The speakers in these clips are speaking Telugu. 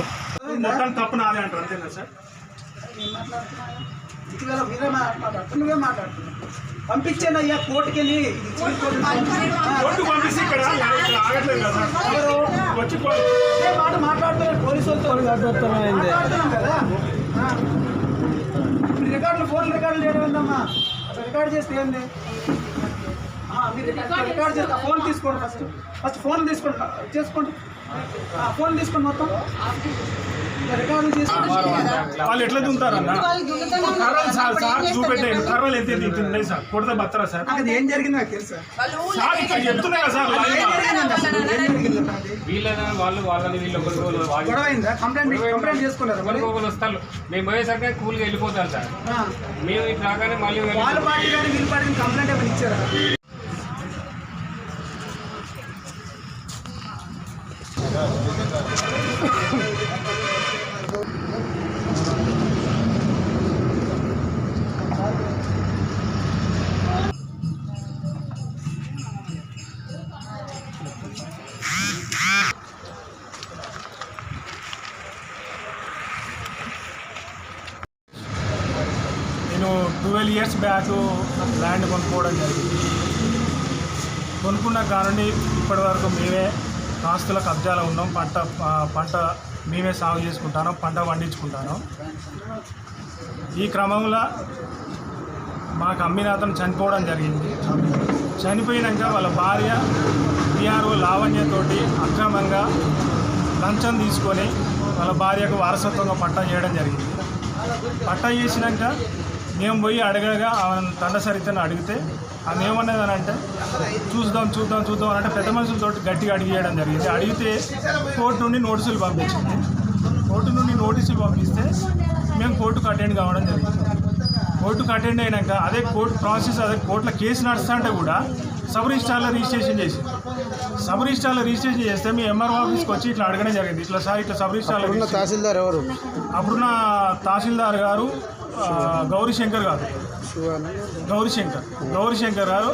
కదా సార్ అంతేనా సార్ ఇటీవల మీరే మాట్లాడుతున్నా నువ్వే మాట్లాడుతున్నావు పంపించాను అయ్యా కోర్టుకెళ్ళి కోర్టు పంపిస్తే ఇక్కడ ఆగట్లేదు కదా సార్ వచ్చి మాట మాట్లాడుతున్నారు పోలీసు వాళ్ళతో మాట్లాడుతున్నాం కదా ఇప్పుడు రికార్డులు ఫోన్ రికార్డులు చేయడం ఏందమ్మా రికార్డు చేస్తే ఏంది మీరు రికార్డ్ రికార్డ్ ఫోన్ తీసుకోండి ఫస్ట్ ఫస్ట్ ఫోన్ తీసుకోండి చేసుకోండి. ఫోన్ తీసుకోండి మొత్తం వాళ్ళు ఎట్లా దుంతారన్న కర్రలు సార్ సార్ చూపెట్టాను కర్రలు ఎంత ఉన్నాయి సార్. కొడత బత్తరా సార్? అది ఏం జరిగిందో నాకు తెలుసా. సార్ ఇక్కడ చెప్తున్నాయి సార్? వీళ్ళని? వాళ్ళు వాళ్ళని వీళ్ళు కంప్లైంట్ చేసుకున్నారా ఒకరు వస్తారు. మేము పోయేసరికి కూల్గా వెళ్ళిపోతారు సార్. మేము ఇటు రాగానే మళ్ళీ వెళ్ళి- వాళ్ళ పార్టీ కానీ వీళ్ళ పార్టీ కంప్లైంట్ ఏమైనా ఇచ్చారా? నేను ట్వెల్వ్ ఇయర్స్ బ్యాక్ ల్యాండ్ కొనుక్కోవడం జరిగింది కొనుక్కున్న కారణి ఇప్పటి వరకు మేమే ఆస్తుల కబ్జాలో ఉన్నాం పంట పంట మేమే సాగు చేసుకుంటాను పంట పండించుకుంటాను. ఈ క్రమంలో మాకు అమ్మిన అతను చనిపోవడం జరిగింది. చనిపోయినాక వాళ్ళ భార్య పిఆర్ఓ లావణ్యతోటి అక్రమంగా లంచం తీసుకొని వాళ్ళ భార్యకు వారసత్వంగా పట్టా చేయడం జరిగింది. పట్టా చేసినాక మేము పోయి అడగగా ఆమె తండ సరితను అడిగితే ఆమె ఏమన్నదని అంటే చూద్దాం చూద్దాం చూద్దాం అని అంటే పెద్ద మనుషులతో గట్టిగా అడిగేయడం జరిగింది. అడిగితే కోర్టు నుండి నోటీసులు పంపించింది. కోర్టు నుండి నోటీసులు పంపిస్తే మేము కోర్టుకు అటెండ్ కావడం జరిగింది. కోర్టుకు అటెండ్ అయినాక అదే కోర్టు ప్రాసెస్ అదే కోర్టులో కేసు నడుస్తా అంటే కూడా సబ్ రిజిస్టార్లో రిజిస్ట్రేషన్ చేసి సబ్ రిజిస్టార్లో రిజిస్ట్రేషన్ చేస్తే మీ ఎంఆర్ఓ ఆఫీస్కి వచ్చి ఇట్లా అడగడం జరిగింది. ఇట్లా సార్ ఇట్లా సబ్ రిజిస్ట్రేషన్ తహసీల్దార్ ఎవరు? అప్పుడున్న తహసీల్దార్ గారు గౌరీశంకర్ గారు గౌరీశంకర్ గౌరీశంకర్ గారు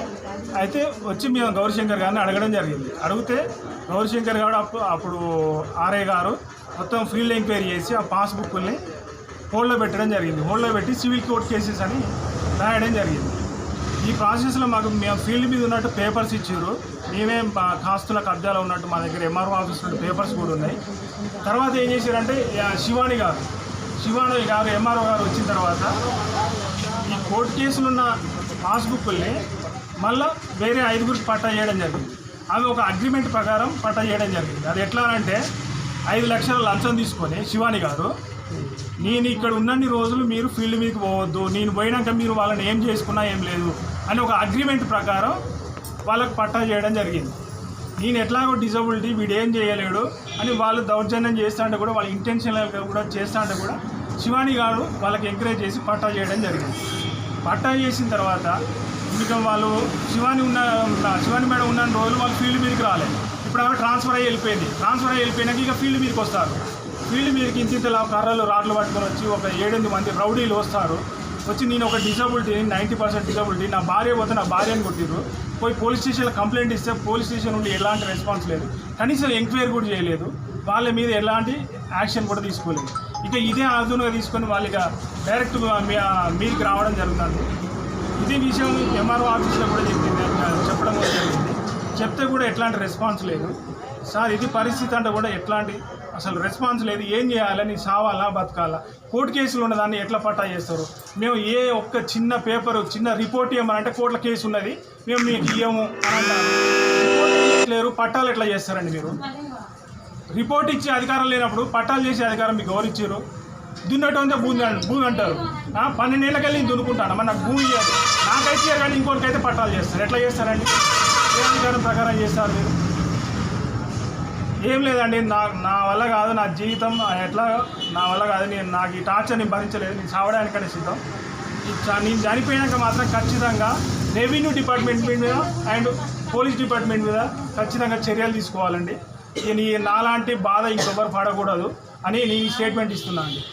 అయితే వచ్చి మేము గౌరీశంకర్ గారిని అడగడం జరిగింది. అడిగితే గౌరీశంకర్ గారు అప్పుడు అప్పుడు ఆర్ఏ గారు మొత్తం ఫీల్డ్ ఎంక్వైరీ చేసి ఆ పాస్బుక్ని హోల్డ్లో పెట్టడం జరిగింది. హోల్డ్లో పెట్టి సివిల్ కోర్ట్ కేసెస్ అని రాయడం జరిగింది. ఈ ప్రాసెస్లో మాకు మేము ఫీల్డ్ మీద ఉన్నట్టు పేపర్స్ ఇచ్చారు. మేమే కాస్తుల కబ్జాలో ఉన్నట్టు మా దగ్గర ఎంఆర్ఓ ఆఫీస్ నుండి పేపర్స్ కూడా ఉన్నాయి. తర్వాత ఏం చేశారంటే ఆ, శివాని గారు శివాని గారు ఎంఆర్ఓ గారు వచ్చిన తర్వాత ఈ కోర్టు కేసులు ఉన్న పాస్బుక్ల్ని మళ్ళీ వేరే ఐదుగురికి పట్టా చేయడం జరిగింది. అవి ఒక అగ్రిమెంట్ ప్రకారం పట్టా చేయడం జరిగింది. అది ఎట్లా అంటే ఐదు లక్షల లంచం తీసుకొని శివాని గారు నేను ఇక్కడ ఉన్నన్ని రోజులు మీరు ఫీల్డ్ మీకు పోవద్దు. నేను పోయినాక మీరు వాళ్ళని ఏం చేసుకున్నా ఏం లేదు అని ఒక అగ్రిమెంట్ ప్రకారం వాళ్ళకి పట్టా చేయడం జరిగింది. నేను ఎట్లాగో డిజబిలిటీ వీడు ఏం చేయలేడు అని వాళ్ళు దౌర్జన్యం చేస్తాంటే కూడా వాళ్ళ ఇంటెన్షనల్గా కూడా చేస్తాంటే కూడా శివాని గారు వాళ్ళకి ఎంకరేజ్ చేసి పట్టా చేయడం జరిగింది. పట్టా చేసిన తర్వాత ఇంకా వాళ్ళు శివాని ఉన్న ఉన్న- శివాని మేడం ఉన్న రోజులు వాళ్ళు ఫీల్డ్ మీదకి రాలేదు. ఇప్పుడు ఆమె ట్రాన్స్ఫర్ అయ్యి వెళ్ళిపోయింది. ట్రాన్స్ఫర్ అయ్యి వెళ్ళిపోయినాక ఇక ఫీల్డ్ మీదకి వస్తారు. ఫీల్డ్ మీదకి ఇంతింతలా కర్రలు రాడ్లు పట్టుకొని వచ్చి ఒక ఏడెనిమిది మంది రౌడీలు వస్తారు. వచ్చి నేను ఒక డిజబిలిటీ నైంటీ పర్సెంట్ డిజబిలిటీ నా భార్య పోతే నా భార్యను కొట్టిర్రు. పోయి పోలీస్ స్టేషన్లో కంప్లైంట్ ఇస్తే పోలీస్ స్టేషన్ నుండి ఎలాంటి రెస్పాన్స్ లేదు. కనీసం ఎంక్వైరీ కూడా చేయలేదు. వాళ్ళ మీద ఎలాంటి యాక్షన్ కూడా తీసుకోలేదు. ఇక ఇదే ఆధునంగా తీసుకొని వాళ్ళు ఇక డైరెక్ట్ మీ- రావడం జరుగుతుంది. ఇదే విషయం ఎంఆర్ఓ ఆఫీస్లో కూడా చెప్పింది. చెప్పడం కూడా జరిగింది. చెప్తే కూడా ఎట్లాంటి రెస్పాన్స్ లేదు. సార్ ఇది పరిస్థితి అంటే కూడా ఎట్లాంటి అసలు రెస్పాన్స్ లేదు. ఏం చేయాలని సావాలా? బతకాలా? కోర్టు కేసులు ఉన్నదాన్ని ఎట్లా పట్టా చేస్తారు? మేము ఏ ఒక్క చిన్న పేపర్ చిన్న రిపోర్ట్ ఇవ్వమంటే కోర్టుల కేసు ఉన్నది. మేము మీకు ఇవ్వము అని పట్టాలు ఎట్లా చేస్తారండి మీరు? రిపోర్ట్ ఇచ్చే అధికారం లేనప్పుడు పట్టాలు చేసే అధికారం మీకు ఎవరు ఇచ్చారు? దున్నటువంటి భూమి భూమి అంటారు. ఆ, పన్నెండేళ్ళకెళ్ళి నేను దున్నుకుంటాను. మన నాకు భూమి నాకైతే కానీ ఇంకోరికైతే పట్టాలు చేస్తారు. ఎట్లా చేస్తారండి? ఏ అధికారం ప్రకారం చేస్తారు మీరు? ఏం లేదండి నా నా వల్ల కాదు నా జీవితం ఎట్లా నా వల్ల కాదు నేను నాకు ఈ టార్చర్ నేను భరించలేదు నేను చావడానికనే సిద్ధం. నేను చనిపోయాక మాత్రం ఖచ్చితంగా రెవెన్యూ డిపార్ట్మెంట్ మీద అండ్ పోలీస్ డిపార్ట్మెంట్ మీద ఖచ్చితంగా చర్యలు తీసుకోవాలండి. నేను నాలాంటి బాధ ఇంకొకరు పడకూడదు అని నేను ఈ స్టేట్మెంట్ ఇస్తున్నాను అండి.